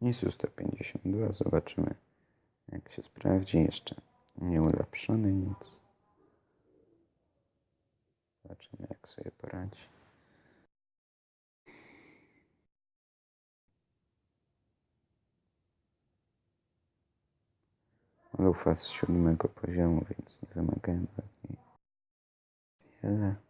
Nisu 152, zobaczymy jak się sprawdzi. Jeszcze nie ulepszony nic. Zobaczymy jak sobie poradzi. Lufa z siódmego poziomu, więc nie wymagałem od niej wiele.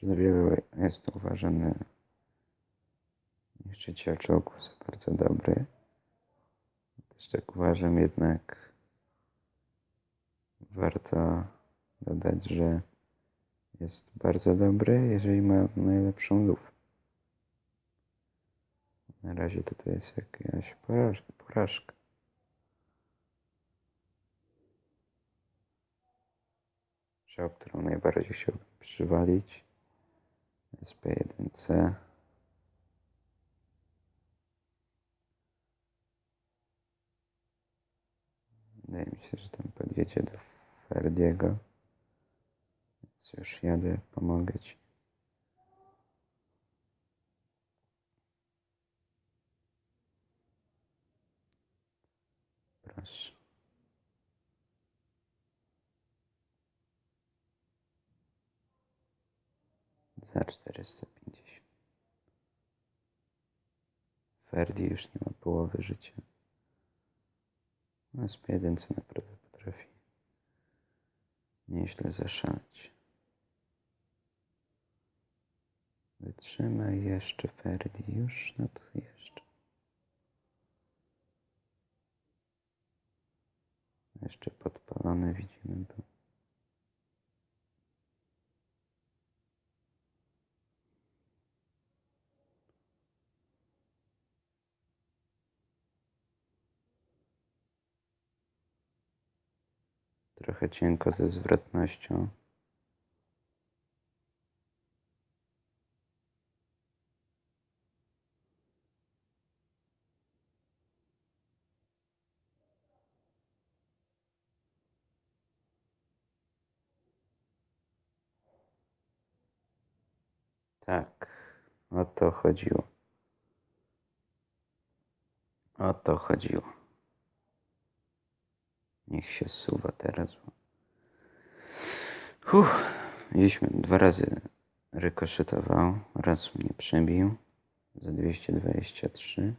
Przez wielu jest uważany niszczyciel czołgów za bardzo dobry. Też tak uważam, jednak warto dodać, że jest bardzo dobry, jeżeli ma najlepszą lufę. Na razie to jest jakaś porażka. porażka. Strzał, którą najbardziej chciałbym przywalić. SP1C. Wydaje mi się, że tam podjedzie do Ferdiego. Więc już jadę, pomogę ci. Proszę. Za 450. Ferdi już nie ma połowy życia. No SP1 co naprawdę potrafi nieźle zaszaleć. Wytrzymaj jeszcze Ferdi, już no to jeszcze. Jeszcze widzimy był. Trochę cienko ze zwrotnością. Tak, o to chodziło. O to chodziło. Niech się suwa teraz. Uff, widzieliśmy dwa razy rykoszetował, raz mnie przebił za 223.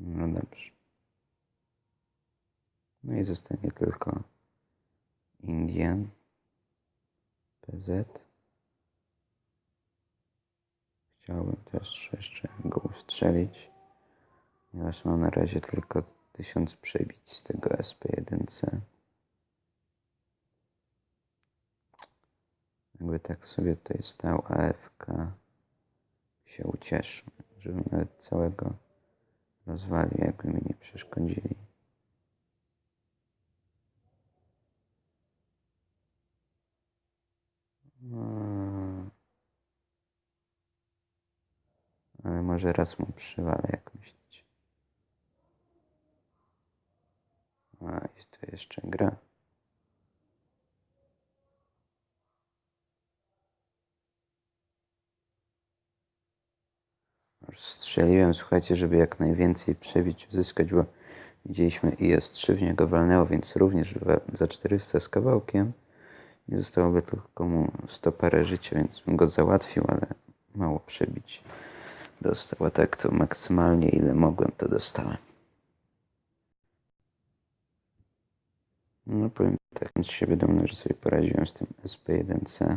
No dobrze. No i zostanie tylko Indian PZ. Chciałbym też jeszcze go ustrzelić, ponieważ mam na razie tylko 1000 przebić z tego SP1C. Jakby tak sobie tutaj stał AFK, się ucieszył, żebym nawet całego rozwalił, jakby mi nie przeszkodzili. No. Może raz mu przywalę, jak myślicie. A, jest to jeszcze gra. Już strzeliłem, słuchajcie, żeby jak najwięcej przebić, uzyskać, bo widzieliśmy IS-3 w niego walnęło, więc również za 400 z kawałkiem. Nie zostałoby tylko mu 100 parę życia, więc bym go załatwił, ale mało przebić dostał, a tak to maksymalnie ile mogłem, to dostałem. No powiem tak, z siebie dumny, że sobie poradziłem z tym SP1C.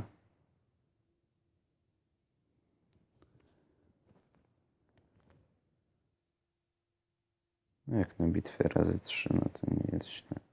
No jak na bitwę razy 3, no to nie jest źle.